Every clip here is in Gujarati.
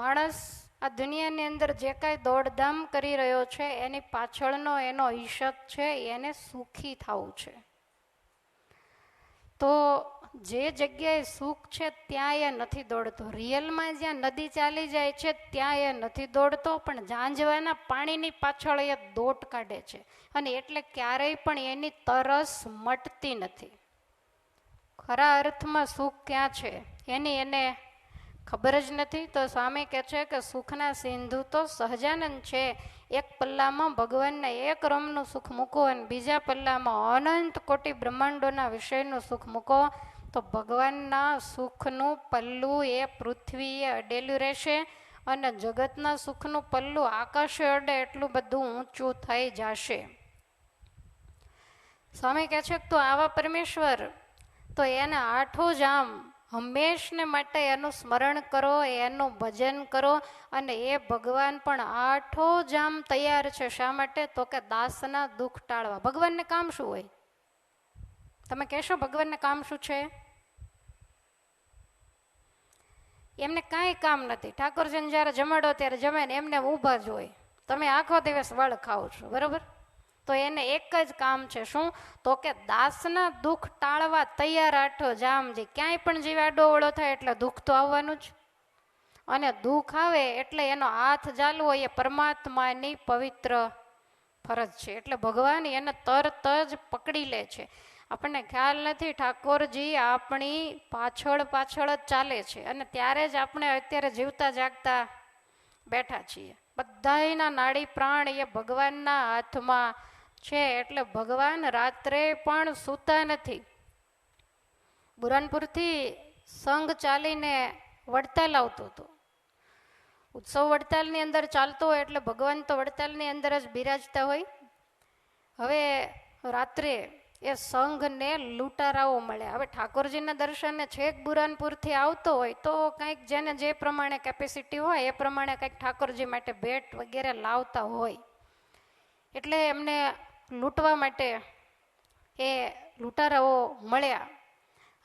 માણસ આ દુનિયાની અંદર જે કાંઈ દોડધામ કરી રહ્યો છે, એની પાછળનો એનો ઈશક છે, એને સુખી થવું છે. તો જે જગ્યાએ સુખ છે, ત્યાં એ નથી દોડતો. રિયલમાં જ્યાં નદી ચાલી જાય છે, ત્યાં એ નથી દોડતો, પણ ઝાંઝવાના પાણીની પાછળ એ દોટ કાઢે છે. અને એટલે ક્યારેય પણ એની તરસ મટતી નથી. ખરા અર્થમાં સુખ ક્યાં છે? એની એને ખબર જ નથી. તો સ્વામી કહે છે કે સુખના સિંધુ તો સહજાનંદ છે. એક પલ્લામાં ભગવાનના એક રમનું સુખ મૂકો અને બીજા પલ્લામાં અનંત કોટી બ્રહ્માંડોના વિષયનું સુખ મૂકો, તો ભગવાનના સુખનું પલ્લું એ પૃથ્વીએ અડેલું રહેશે અને જગતના સુખનું પલ્લું આકાશે અડે એટલું બધું ઊંચું થઈ જશે. સ્વામી કહે છે તો આવા પરમેશ્વર, તો એને આઠો જામ હંમેશને માટે એનું સ્મરણ કરો, એનું ભજન કરો અને એ ભગવાન પણ આઠો જામ તૈયાર છે. શા માટે? તો કે દાસના દુઃખ ટાળવા. ભગવાનને કામ શું હોય? તમે કહેશો ભગવાનને કામ શું છે? એમને કાંઈ કામ નથી. ઠાકોરજીને જ્યારે જમાડો ત્યારે જમે ને એમને ઊભા જ હોય. તમે આખો દિવસ વળ ખાઓ છો. બરોબર? તો એને એક જ કામ છે શું? તો કે દાસના દુઃખ ટાળવા તૈયાર આઠો જામજી ક્યાંય પણ જીવ આડોવળો થાય એટલે દુઃખ તો આવવાનું જ. અને દુઃખ આવે એટલે એનો હાથ ચાલવો એ પરમાત્માની પવિત્ર ફરજ છે. એટલે ભગવાન એને તરત જ પકડી લે છે. આપણને ખ્યાલ નથી ઠાકોરજી આપણી પાછળ પાછળ જ ચાલે છે અને ત્યારે જ આપણે અત્યારે જીવતા જાગતા બેઠા છીએ. બધાયના નાડી પ્રાણ એ ભગવાનના હાથમાં છે એટલે ભગવાન રાત્રે પણ સૂતા નથી. બુરાનપુરથી સંઘ ચાલીને વડતાલ આવતો હતો. ઉત્સવ વડતાલની અંદર ચાલતો હોય એટલે ભગવાન તો વડતાલની અંદર જ બિરાજતા હોય. હવે રાત્રે એ સંઘને લૂંટારાઓ મળે. હવે ઠાકોરજીના દર્શને છેક બુરાનપુરથી આવતો હોય તો કંઈક જેને જે પ્રમાણે કેપેસિટી હોય એ પ્રમાણે કંઈક ઠાકોરજી માટે ભેટ વગેરે લાવતા હોય. એટલે એમને લૂંટવા માટે એ લૂંટારાઓ મળ્યા.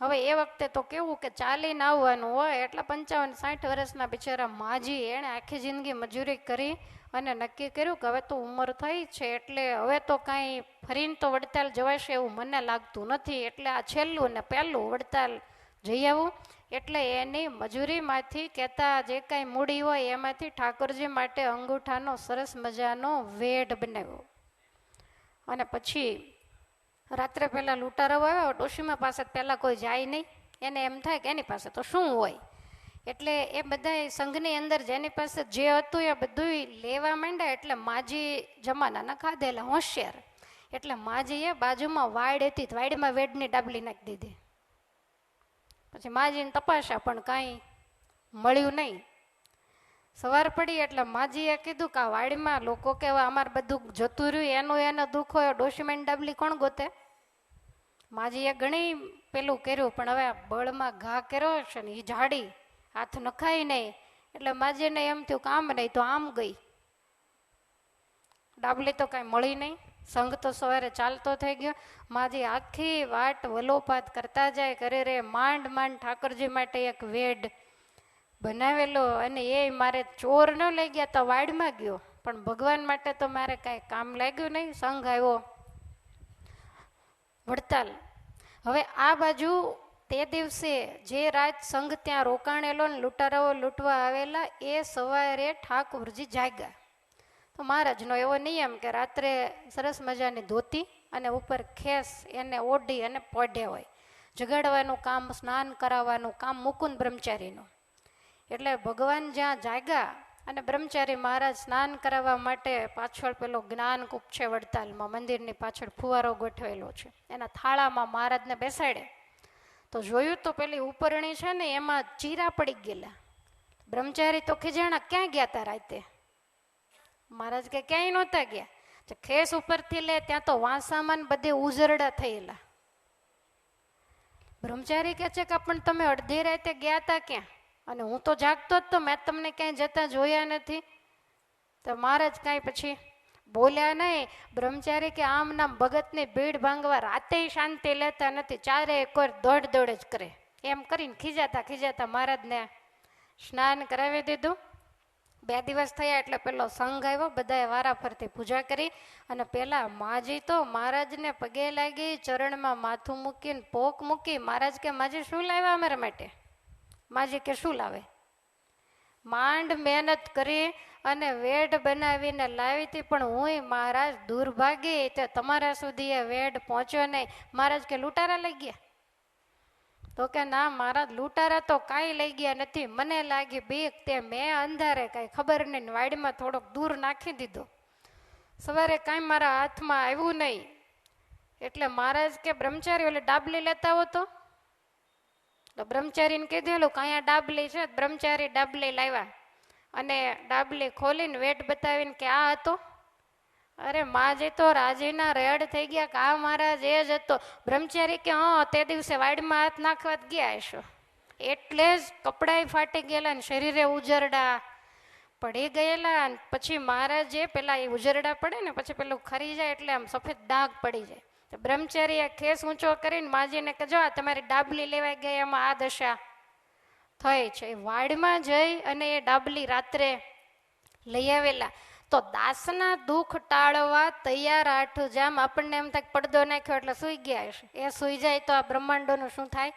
હવે એ વખતે તો કેવું કે ચાલીને આવવાનું હોય, એટલે પંચાવન સાઠ વર્ષના બિચારા માજી એણે આખી જિંદગી મજૂરી કરી અને નક્કી કર્યું કે હવે તો ઉંમર થઈ છે, એટલે હવે તો કાંઈ ફરીને તો વડતાલ જવાશે એવું મને લાગતું નથી, એટલે આ છેલ્લું ને પહેલું વડતાલ જઈ આવું. એટલે એની મજૂરીમાંથી કહેતા જે કાંઈ મૂડી હોય એમાંથી ઠાકોરજી માટે અંગૂઠાનો સરસ મજાનો વેઢ બનાવ્યો. અને પછી રાત્રે પહેલાં લૂંટારો આવ્યો ડોશીમા પાસે પહેલાં કોઈ જાય નહીં. એને એમ થાય કે એની પાસે તો શું હોય? એટલે એ બધા સંઘની અંદર જેની પાસે જે હતું એ બધું લેવા માંડ્યા. એટલે માજી જમાનાના ખાધેલા હોશિયાર. એટલે માજીએ બાજુમાં વાડ હતી વાડમાં વેડની ડાબલી નાખી દીધી. પછી માજીને તપાસ્યા, પણ કાંઈ મળ્યું નહીં. સવાર પડી એટલે માજીએ કીધું કે આ વાડીમાં લોકો કેવા અમારે બધું જતું રહ્યું, એનું એને દુઃખ હોય ડોશીમેન્ટ ડાબલી કોણ ગોતે? માજીએ ઘણી પેલું કર્યું, પણ હવે બળમાં ઘા કર્યો છે ને એ જાડી હાથ નખાય નહીં. એટલે માજીને એમ થયું કામ નહીં તો આમ ગઈ. ડાબલી તો કાંઈ મળી નહીં. સંઘ તો સવારે ચાલતો થઈ ગયો. માજી આખી વાટ વલોપાત કરતા જાય કરે રે, માંડ માંડ ઠાકોરજી માટે એક વેડ બનાવેલો અને એ મારે ચોર ન લઈ ગયા તો વાડમાં ગયો. પણ ભગવાન માટે તો મારે કાંઈ કામ લાગ્યું નહીં. સંઘ આવ્યો. વડતાલ. હવે આ બાજુ તે દિવસે જે રાત સંઘ ત્યાં રોકાણેલો ને લૂંટારાઓ લૂંટવા આવેલા, એ સવારે ઠાકોરજી જાગ્યા. તો મહારાજનો એવો નિયમ કે રાત્રે સરસ મજાની ધોતી અને ઉપર ખેસ એને ઓઢી અને પોઢે હોય. જગાડવાનું કામ, સ્નાન કરાવવાનું કામ મુકુંદ બ્રહ્મચારીનું. એટલે ભગવાન જ્યાં જાગ્યા અને બ્રહ્મચારી મહારાજ સ્નાન કરાવવા માટે પાછળ પેલો જ્ઞાનકૂપ છે વડતાલમાં, મંદિરની પાછળ ફુવારો ગોઠવેલો છે. એના થાળામાં મહારાજને બેસાડે તો જોયું તો પેલી ઉપરણી છે ને એમાં ચીરા પડી ગયેલા. બ્રહ્મચારી તો ખીજાણા ક્યાં ગયા તા રાતે? મહારાજ કે ક્યાંય નહોતા ગયા. ખેસ ઉપરથી લે, ત્યાં તો વાંસામાં બધે ઉજરડા થયેલા. બ્રહ્મચારી કે છે કે પણ તમે અડધી રાતે ગયા તા ક્યાં? અને હું તો જાગતો જ તો, મેં તમને ક્યાંય જતા જોયા નથી. તો મહારાજ કાંઈ પછી બોલ્યા નહીં. બ્રહ્મચારી કે આમ નામ ભગતની ભીડ ભાંગવા રાતે શાંતિ લેતા નથી, ચારે એકવાર દોડ દોડ જ કરે. એમ કરીને ખીજાતા ખીજાતા મહારાજને સ્નાન કરાવી દીધું. બે દિવસ થયા એટલે પેલો સંઘ આવ્યો, બધાએ વારા ફરતી પૂજા કરી. અને પેલા માજી તો મહારાજને પગે લાગી, ચરણમાં માથું મૂકીને પોક મૂકી, મહારાજ કે, માજી શું લાવ્યા અમારા માટે? માજી કે શું લાવે? માંડ મહેનત કરી અને વેડ બનાવીને લાવી હતી પણ હું મહારાજ દુર્ભાગી તે તમારા સુધી એ વેડ પહોંચ્યો નહીં. મહારાજ કે, લૂંટારા લઈ ગયા? તો કે, ના, મહારાજ, લૂંટારા તો કાંઈ લઈ ગયા નથી. મને લાગી બીક તે મેં અંધારે કાંઈ ખબર નહીં વાડીમાં થોડોક દૂર નાખી દીધો. સવારે કાંઈ મારા હાથમાં આવ્યું નહીં. એટલે મહારાજ કે, બ્રહ્મચારી ઓલે ડાબલી લેતા હો તો બ્રહ્મચારીને કીધેલું કે અહીંયા ડાબલી છે, બ્રહ્મચારી ડાબલી લાવ્યા. અને ડાબલી ખોલીને વેટ બતાવીને કે આ હતો? અરે માજી તો રાજીના રેડ થઈ ગયા કે આ મહારાજ એ જ હતો. બ્રહ્મચારી કે હા, તે દિવસે વાડીમાં હાથ નાખવા ગયા હશો. એટલે જ કપડાય ફાટી ગયેલા ને શરીરે ઉજરડા પડી ગયેલા પછી મહારાજે પેલા એ ઉજરડા પડે ને પછી પેલું ખરી જાય એટલે આમ સફેદ દાગ પડી જાય. તો બ્રહ્મચારીએ ખેસ ઊંચો કરીને માજીને કે જો આ તમારી ડાબલી લેવાઈ ગઈ એમાં આ દશા થઈ છે. વાડમાં જઈ અને એ ડાબલી રાત્રે લઈ આવેલા. તો દાસના દુઃખ ટાળવા તૈયાર આઠું જામ આપણને એમ થાય પડદો નાખ્યો એટલે સૂઈ ગયા એ સૂઈ જાય તો આ બ્રહ્માંડોનું શું થાય?